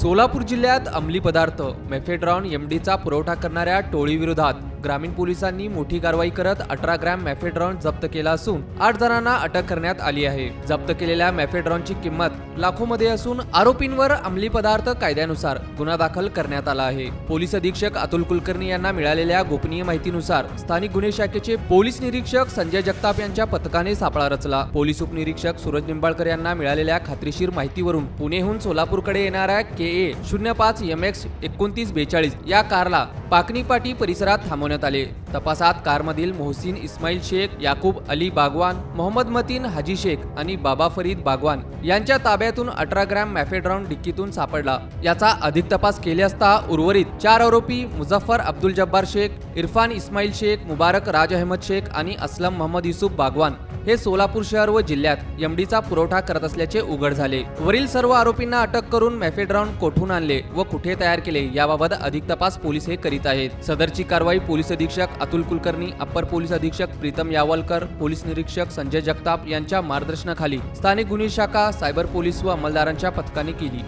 सोलापूर जिल्ह्यात अंमली पदार्थ मेफेड्रॉन एमडीचा पुरवठा करणाऱ्या टोळीविरोधात ग्रामीण पोलिसांनी मोठी कारवाई करत अठरा ग्रॅम मॅफेड्रॉन जप्त केला असून आठ जणांना अटक करण्यात आली आहे. जप्त केलेल्या मॅफेड्रॉनची किंमत लाखोमध्ये असून आरोपींवर अंमली पदार्थ कायद्यानुसार गुन्हा दाखल करण्यात आला आहे. पोलीस अधीक्षक अतुल कुलकर्णी यांना मिळालेल्या गोपनीय माहितीनुसार स्थानिक गुन्हे शाखेचे पोलीस निरीक्षक संजय जगताप यांच्या पथकाने सापळा रचला. पोलीस उपनिरीक्षक सूरज निंबाळकर यांना मिळालेल्या खात्रीशीर माहितीवरून पुणेहून सोलापूरकडे येणाऱ्या के ए शून्य पाच एम एक्स एकोणतीस बेचाळीस या कारला पाकणीपाटी परिसरात थांबवण्यात आले. तपासात कारमधील मोहसिन इस्माईल शेख याकूब अली बागवान मोहम्मद मतीन हाजी शेख आणि बाबा फरीद बागवान यांच्या ताब्यातून अठरा ग्रॅम मॅफेड्रॉन डिक्कीतून सापडला. याचा अधिक तपास केले असता उर्वरित चार आरोपी मुझफ्फर अब्दुल जब्बार शेख इरफान इस्माईल शेख मुबारक राज अहमद शेख आणि असलम मोहम्मद युसुफ बागवान हे सोलापूर शहर व जिल्ह्यात एमडीचा पुरवठा करत असल्याचे उघड झाले. वरील सर्व आरोपींना अटक करून मॅफेड्रॉन कोठून आणले व कुठे तयार केले याबाबत अधिक तपास पोलीस हे करीत आहेत. सदरची कारवाई पोलीस अधीक्षक अतुल कुलकर्णी अप्पर पोलीस अधीक्षक प्रीतम यावलकर पोलीस निरीक्षक संजय जगताप यांच्या मार्गदर्शनाखाली स्थानिक गुन्हे शाखा सायबर पोलीस व अंमलदारांच्या पथकाने केली.